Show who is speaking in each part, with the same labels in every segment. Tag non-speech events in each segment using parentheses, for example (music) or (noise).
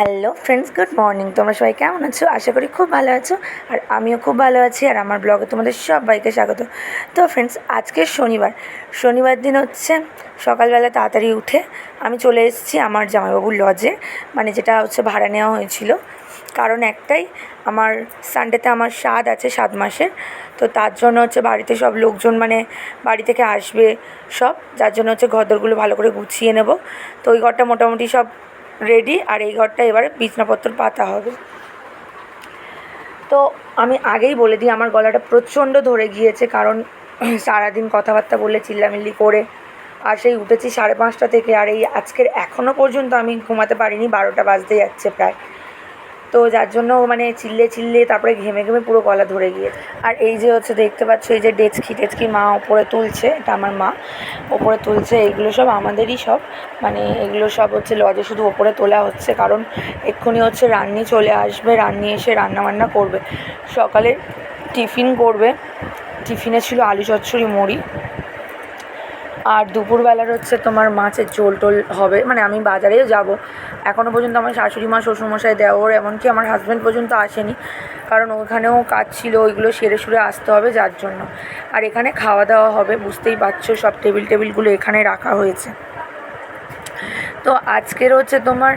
Speaker 1: Hello friends good morning তোমরা সবাই কেমন আছো? আশা করি খুব ভালো আছো, আর আমিও খুব ভালো আছি, আর আমার ব্লগে তোমাদের সবাইকে স্বাগত। তো ফ্রেন্ডস আজকে শনিবার। শনিবার দিন হচ্ছে সকালবেলা তাড়াতাড়ি উঠে আমি চলে এসেছি আমার জামাইবাবুর লজে মানে যেটা হচ্ছে ভাড়া নেওয়া হয়েছিল। কারণ একটাই, আমার সানডেতে আমার স্বাদ আছে সাত মাসের, তো তার জন্য হচ্ছে বাড়িতে সব লোকজন মানে বাড়ি থেকে আসবে সব, যার জন্য হচ্ছে ঘরদরগুলো ভালো করে গুছিয়ে নেব। তো ওই ঘরটা মোটামুটি সব রেডি আর এই ঘরটা এবার বিছনাপত্র পাতা হবে। তো আমি আগেই বলে দিই, আমার গলাটা প্রচণ্ড ধরে গিয়েছে, কারণ (clears throat) সারাদিন কথাবার্তা বলে চিল্লামিল্লি করে, আর সেই উঠেছি সাড়ে পাঁচটা থেকে, আর এই আজকের এখনও পর্যন্ত আমি ঘুমাতে পারিনি, বারোটা বাজতে যাচ্ছে প্রায়। তো যার জন্য মানে চিল্লে চিল্লে তারপরে ঘেমে ঘেমে পুরো গলা ধরে গিয়ে আর এই যে হচ্ছে দেখতে পাচ্ছ, এই যে ডেচকি, টেচকি মা ওপরে তুলছে, এটা আমার মা, ওপরে তুলছে, এগুলো সব আমাদেরই সব। মানে এগুলো সব হচ্ছে লজে শুধু ওপরে তোলা হচ্ছে, কারণ এক্ষুনি হচ্ছে রান্নি চলে আসবে, রান্নি এসে রান্না বান্না করবে। সকালে টিফিন করবে, টিফিনে ছিল আলু চচ্চড়ি, মুড়ি। আর দুপুরবেলার হচ্ছে তোমার মাছের ঝোল টোল হবে। মানে আমি বাজারেও যাব। এখনও পর্যন্ত আমার শাশুড়ি মা, শ্বশুরমশাই, দেওর, এমনকি আমার হাজব্যান্ড পর্যন্ত আসেনি। কারণ ওখানেও কাজ ছিল, ওইগুলো সেরে সুরে আসতে হবে যার জন্য। আর এখানে খাওয়া দাওয়া হবে, বুঝতেই পারছ, সব টেবিল টেবিলগুলো এখানে রাখা হয়েছে। তো আজকের হচ্ছে তোমার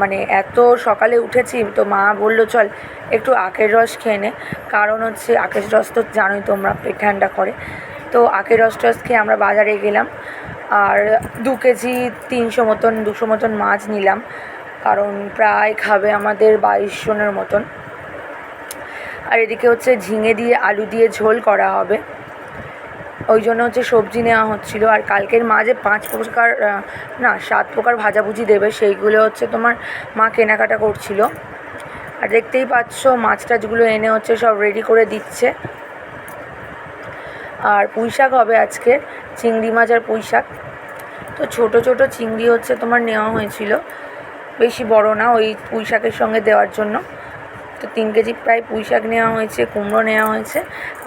Speaker 1: মানে এত সকালে উঠেছি, তো মা বলল, চল, একটু আখের রস খেয়ে নে। কারণ হচ্ছে আখের রস তো জানোই তোমরা, পেট ঠান্ডা করে। তো আখের রস টস খেয়ে আমরা বাজারে গেলাম। আর দু কেজি তিনশো মতন, দুশো মতন মাছ নিলাম। কারণ প্রায় খাবে আমাদের বাইশ জনের মতন। আর এদিকে হচ্ছে ঝিঙে দিয়ে আলু দিয়ে ঝোল করা হবে। ওই জন্য হচ্ছে সবজি নেওয়া হচ্ছিল। আর কালকের মা যে পাঁচ প্রকার না, সাত প্রকার ভাজাভুজি দেবে, সেইগুলো হচ্ছে তোমার মা কেনাকাটা করছিল। আর দেখতেই পাচ্ছ মাছ টাছগুলো এনে হচ্ছে সব রেডি করে দিচ্ছে। আর পুঁই শাক হবে আজকে, চিংড়ি মাছ আর পুঁই শাক তো ছোটো ছোটো চিংড়ি হচ্ছে তোমার নেওয়া হয়েছিল, বেশি বড় না, ওই পুঁই শাকের সঙ্গে দেওয়ার জন্য। তো তিন কেজি প্রায় পুঁই শাক নেওয়া হয়েছে, কুমড়ো নেওয়া হয়েছে,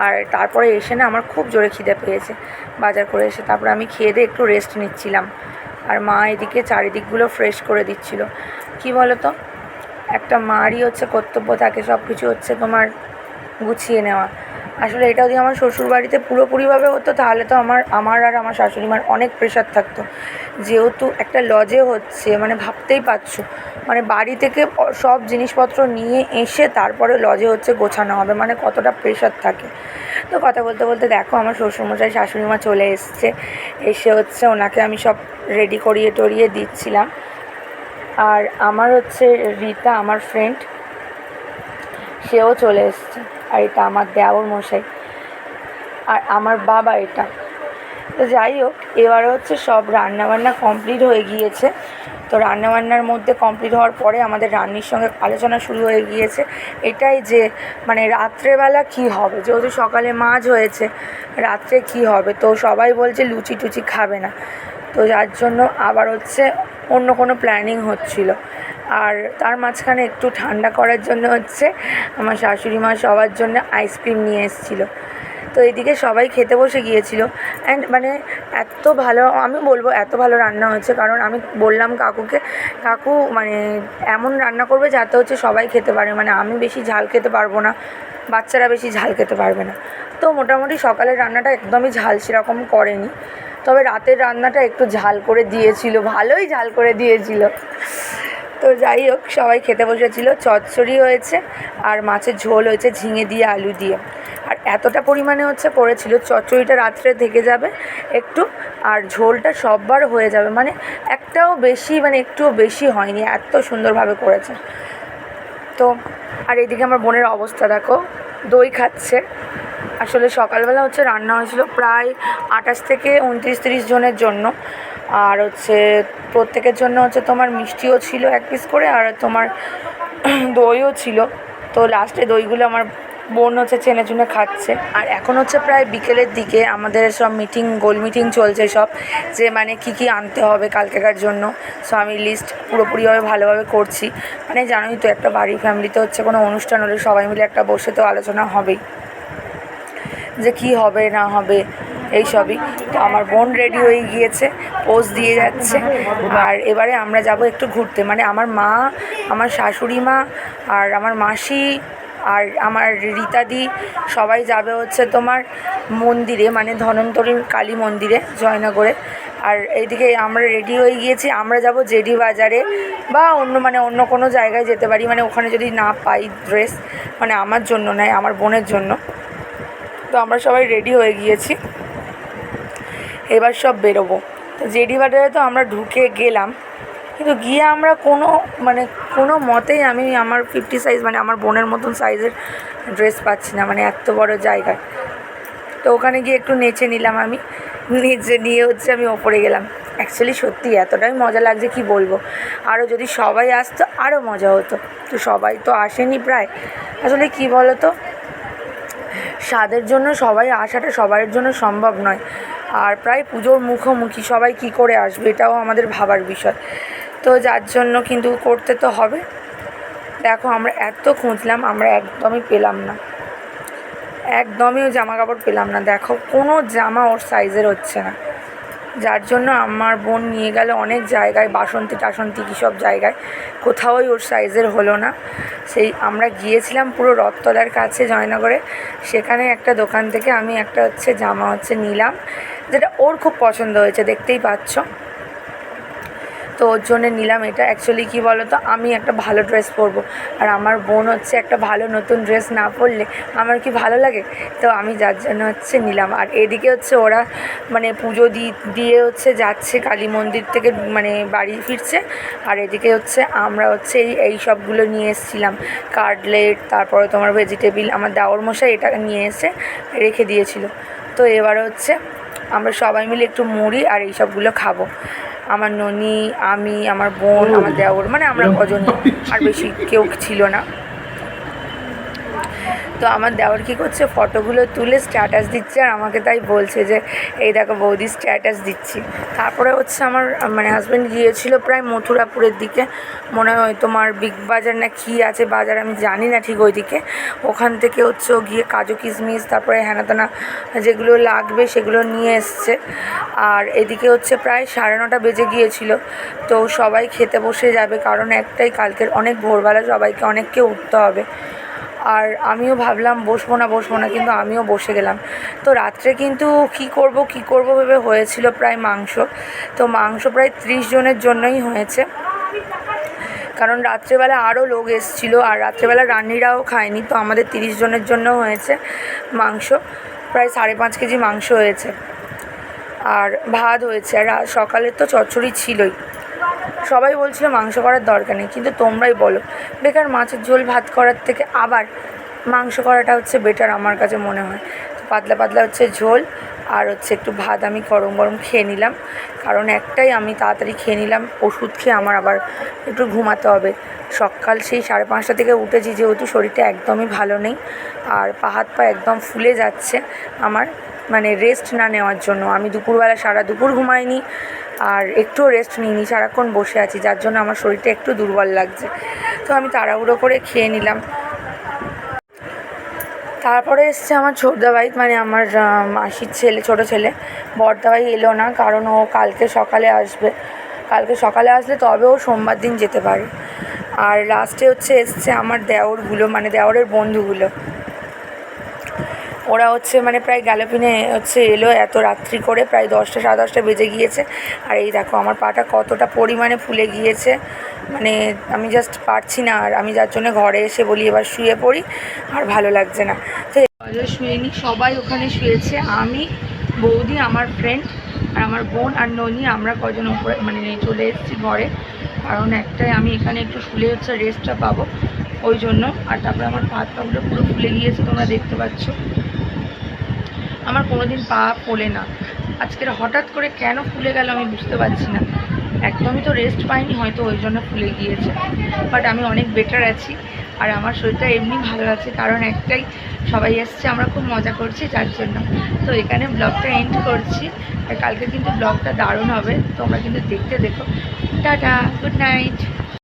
Speaker 1: আর তারপরে এসে না আমার খুব জোরে খিদে পেয়েছে। বাজার করে এসে তারপরে আমি খেয়ে দিয়ে একটু রেস্ট নিচ্ছিলাম। আর মা এদিকে চারিদিকগুলো ফ্রেশ করে দিচ্ছিল। কি বলো তো একটা মারই হচ্ছে কর্তব্য থাকে সব কিছু হচ্ছে তোমার গুছিয়ে নেওয়া। আসলে এটা যদি আমার শ্বশুরবাড়িতে পুরোপুরিভাবে হতো, তাহলে তো আমার আমার আর আমার শাশুড়ি মার অনেক প্রেশার থাকতো। যেহেতু একটা লজে হচ্ছে মানে ভাবতেই পারছ। মানে বাড়ি থেকে সব জিনিসপত্র নিয়ে এসে তারপরে লজে হচ্ছে গোছানো হবে মানে কতটা প্রেশার থাকে। তো কথা বলতে বলতে দেখো, আমার শ্বশুরমশাই শাশুড়ি মা চলে এসছে। এসে হচ্ছে ওনাকে আমি সব রেডি করিয়ে টরিয়ে দিচ্ছিলাম। আর আমার হচ্ছে রীতা, আমার ফ্রেন্ড সেও চলে এসছে। আর এটা আমার দেওর মশাই। আর আমার বাবা এটা। তো যাই হোক, এবারে হচ্ছে সব রান্নাবান্না কমপ্লিট হয়ে গিয়েছে। তো রান্নাবান্নার মধ্যে কমপ্লিট হওয়ার পরে আমাদের রান্নির সঙ্গে আলোচনা শুরু হয়ে গিয়েছে। এটাই যে মানে রাত্রেবেলা কি হবে? যেহেতু সকালে মাছ হয়েছে, রাত্রে কি হবে? তো সবাই বলছে লুচি টুচি খাবে না। তো যার জন্য আবার হচ্ছে অন্য কোনো প্ল্যানিং হচ্ছিল। আর তার মাঝখানে একটু ঠান্ডা করার জন্য হচ্ছে আমার শাশুড়ি মা সবার জন্য আইসক্রিম নিয়ে এসেছিল। তো এদিকে সবাই খেতে বসে গিয়েছিল। অ্যান্ড মানে এত ভালো, আমি বলব এত ভালো রান্না হয়েছে কারণ আমি বললাম কাকুকে, কাকু মানে এমন রান্না করবে যাতে হচ্ছে সবাই খেতে পারে। মানে আমি বেশি ঝাল খেতে পারব না, বাচ্চারা বেশি ঝাল খেতে পারবে না। তো মোটামুটি সকালের রান্নাটা একদমই ঝাল সেরকম করেনি। তবে রাতের রান্নাটা একটু ঝাল করে দিয়েছিল, ভালোই ঝাল করে দিয়েছিল। তো যাই হোক, সবাই খেতে বসেছিল, চচ্চড়ি হয়েছে আর মাছের ঝোল হয়েছে ঝিঙে দিয়ে, আলু দিয়ে। আর এতটা পরিমাণে হচ্ছে করেছিল চচ্চড়িটা রাত্রে থেকে যাবে একটু আর ঝোলটা সববার হয়ে যাবে। মানে একটাও বেশি মানে একটুও বেশি হয়নি, এত সুন্দরভাবে করেছে। তো আর এদিকে আমার বোনের অবস্থা দেখো, দই খাচ্ছে। আসলে সকালবেলা হচ্ছে রান্না হয়েছিল প্রায় আঠাশ থেকে উনত্রিশ, তিরিশ জনের জন্য। আর হচ্ছে প্রত্যেকের জন্য হচ্ছে তোমার মিষ্টিও ছিল এক পিস করে আর তোমার (clears throat) দইও ছিল। তো লাস্টে দইগুলো আমার বোন হচ্ছে চেনে চুনে খাচ্ছে। আর এখন হচ্ছে প্রায় বিকেলের দিকে আমাদের সব মিটিং গোল মিটিং চলছে সব যে মানে কি কি আনতে হবে কালকেকার জন্য। সো আমি লিস্ট পুরোপুরিভাবে ভালোভাবে করছি। মানে জানোই তো একটা বাড়ি ফ্যামিলিতে হচ্ছে কোনো অনুষ্ঠান হলে সবাই মিলে একটা বসে তো আলোচনা হবেই। যে কি হবে না হবে, এই সবই। তো আমার বোন রেডি হয়ে গিয়েছে পোজ দিয়ে যাচ্ছে। আর এবারে আমরা যাব একটু ঘুরতে। মানে আমার মা, আমার শাশুড়ি মা, আর আমার মাসি, আর আমার রীতাদি, সবাই যাবে হচ্ছে তোমার মন্দিরে মানে ধনন্তরী কালী মন্দিরে, জয়নগরে। আর এইদিকে আমরা রেডি হয়ে গিয়েছি। আমরা যাব জেডি বাজারে, বা অন্য মানে অন্য কোনো জায়গায় যেতে পারি। মানে ওখানে যদি না পাই ড্রেস মানে আমার জন্য নয়, আমার বোনের জন্য। তো আমরা সবাই রেডি হয়ে গিয়েছি। এবার সব বেরোবো। তো জেডি বাজারে তো আমরা ঢুকে গেলাম। কিন্তু গিয়ে আমরা কোনো মানে কোনো মতেই আমি আমার ফিফটি সাইজ মানে আমার বোনের মতন সাইজের ড্রেস পাচ্ছি না মানে এত বড় জায়গায়। তো ওখানে গিয়ে একটু নেচে নিলাম আমি। নেচে নিয়ে হচ্ছে আমি ওপরে গেলাম। অ্যাকচুয়ালি সত্যি এতটাই মজা লাগছে, কি বলব? আরও যদি সবাই আসতো আরও মজা হতো। তো সবাই তো আসেনি প্রায়। আসলে কি বলো তো স্বাদের জন্য সবাই আসাটা সবার জন্য সম্ভব নয়। আর প্রায় পুজোর মুখোমুখি সবাই কি করে আসবে এটাও আমাদের ভাবার বিষয়। তো যার জন্য কিন্তু করতে তো হবে। দেখো আমরা এত খুঁজলাম, আমরা একদমই পেলাম না। একদমই জামা কাপড় পেলাম না। দেখো কোনো জামা ওর সাইজের হচ্ছে না। যার জন্য আমার বোন নিয়ে গেল অনেক জায়গায় বাসন্তী টাসন্তী কী সব জায়গায়। কোথাওই ওর সাইজের হলো না। সেই আমরা গিয়েছিলাম পুরো রথতলার কাছে জয়নগরে। সেখানে একটা দোকান থেকে আমি একটা হচ্ছে জামা হচ্ছে নিলাম, যেটা ওর খুব পছন্দ হয়েছে, দেখতেই পাচ্ছ। তো ওর জন্য নিলাম এটা। অ্যাকচুয়ালি কী বলো তো আমি একটা ভালো ড্রেস পরবো। আর আমার বোন হচ্ছে একটা ভালো নতুন ড্রেস না পরলে আমার কি ভালো লাগে? তো আমি যার জন্য হচ্ছে নিলাম। আর এদিকে হচ্ছে ওরা মানে পুজো দিয়ে হচ্ছে যাচ্ছে কালী মন্দির থেকে মানে বাড়ি ফিরছে। আর এদিকে হচ্ছে আমরা হচ্ছে এই এই সবগুলো নিয়ে এসেছিলাম। কার্ডলেট তারপরে তোমার ভেজিটেবিল আমার দাওর মশাই এটা নিয়ে এসে রেখে দিয়েছিল। তো এবার হচ্ছে আমরা সবাই মিলে একটু মুড়ি আর এই সবগুলো খাব। আমার ননি আমি আমার বোন আমার দেওর মানে আমরা কজন। আর বেশি কেউ ছিল না। তো আমার দেওয়ার কী করছে? ফটোগুলো তুলে স্ট্যাটাস দিচ্ছে আর আমাকে তাই বলছে যে, এই দেখো বৌদি স্ট্যাটাস দিচ্ছি। তারপরে হচ্ছে আমার মানে হাজব্যান্ড গিয়েছিল প্রায় মথুরাপুরের দিকে। মনে হয় তোমার বিগ বাজার না কী আছে বাজার আমি জানি না ঠিক ওইদিকে। ওখান থেকে হচ্ছে গিয়ে কাজু কিশমিশ, তারপরে হেনাতেনা যেগুলো লাগবে সেগুলো নিয়ে এসছে। আর এদিকে হচ্ছে প্রায় সাড়ে নটা বেজে গিয়েছিল। তো সবাই খেতে বসে যাবে কারণ একটাই কালকের অনেক ভোরবেলা সবাইকে অনেককে উঠতে হবে। আর আমিও ভাবলাম বসবো না বসবো না, কিন্তু আমিও বসে গেলাম। তো রাত্রে কিন্তু কি করব কি করব ভেবে হয়েছিল প্রায় মাংস। তো মাংস প্রায় ত্রিশ জনের জন্যই হয়েছে। কারণ রাত্রেবেলা আরও লোক এসেছিল আর রাত্রেবেলা রান্নিরাও খায়নি, তো আমাদের তিরিশ জনের জন্য হয়েছে মাংস। প্রায় সাড়ে পাঁচ কেজি মাংস হয়েছে। আর ভাত হয়েছে, আর রা- সকালে তো চচ্চড়ি ছিলই। সবাই বলছিল মাংস করার দরকার নেই, কিন্তু তোমরাই বলো। বেকার মাছের ঝোল ভাত করার থেকে আবার মাংস করাটা হচ্ছে বেটার আমার কাছে মনে হয়। তো পাতলা পাতলা হচ্ছে ঝোল আর হচ্ছে একটু ভাত আমি গরম গরম খেয়ে নিলাম। কারণ একটাই আমি তাড়াতাড়ি খেয়ে নিলাম, ওষুধ খেয়ে আমার আবার একটু ঘুমাতে হবে। সকাল সেই সাড়ে পাঁচটা থেকে উঠেছি, যেহেতু শরীরটা একদমই ভালো নেই আর পা হাত পা একদম ফুলে যাচ্ছে আমার মানে রেস্ট না নেওয়ার জন্য। আমি দুপুরবেলা সারা দুপুর ঘুমাইনি আর একটু রেস্ট নিইনি, সারাক্ষণ বসে আছি, যার জন্য আমার শরীরটা একটু দুর্বল লাগছে। তো আমি তাড়াহুড়ো করে খেয়ে নিলাম। তারপরে এসছে আমার ছোটদাবাই মানে আমার মাসির ছেলে, ছোটো ছেলে। বড়দাবাই এলো না, কারণ ও কালকে সকালে আসবে। কালকে সকালে আসলে তবে ও সোমবার দিন যেতে পারে। আর লাস্টে হচ্ছে এসছে আমার দেওরগুলো মানে দেওরের বন্ধুগুলো। ওরা হচ্ছে মানে প্রায় গ্যালোপিনে হচ্ছে এলো, এত রাত্রি করে প্রায় দশটা, সাড়ে দশটা বেজে গিয়েছে। আর এই দেখো, আমার পাটা কতটা পরিমাণে ফুলে গিয়েছে। মানে আমি জাস্ট পারছি না, আর আমি যার জন্য ঘরে এসে বলি, এবার শুয়ে পড়ি। আর ভালো লাগছে না। তো শুয়ে নি, সবাই ওখানে শুয়েছে। আমি, বৌদি, আমার ফ্রেন্ড আর আমার বোন আর ননি, আমরা কজন উপরে মানে চলে এসেছি ঘরে। কারণ একটাই, আমি এখানে একটু শুলে হচ্ছে রেস্টটা পাবো, ওই জন্য। আর তারপরে আমার পা পাগুলো পুরো ফুলে গিয়েছে, তোমরা দেখতে পাচ্ছ। আমার কোনোদিন পা ফোলে না। আজকের হঠাৎ করে কেন ফুলে গেল আমি বুঝতে পারছি না। একদমই তো রেস্ট পাইনি, হয়তো ওই জন্য ফুলে গিয়েছে। বাট আমি অনেক বেটার আছি আর আমার শরীরটা এমনি ভালো আছে। কারণ একটাই, সবাই এসছে, আমরা খুব মজা করছি যার জন্য। তো এখানে ব্লগটা এন্ড করছি। আর কালকে কিন্তু ব্লগটা দারুণ হবে। তোমরা কিন্তু দেখতে দেখো। Tata good night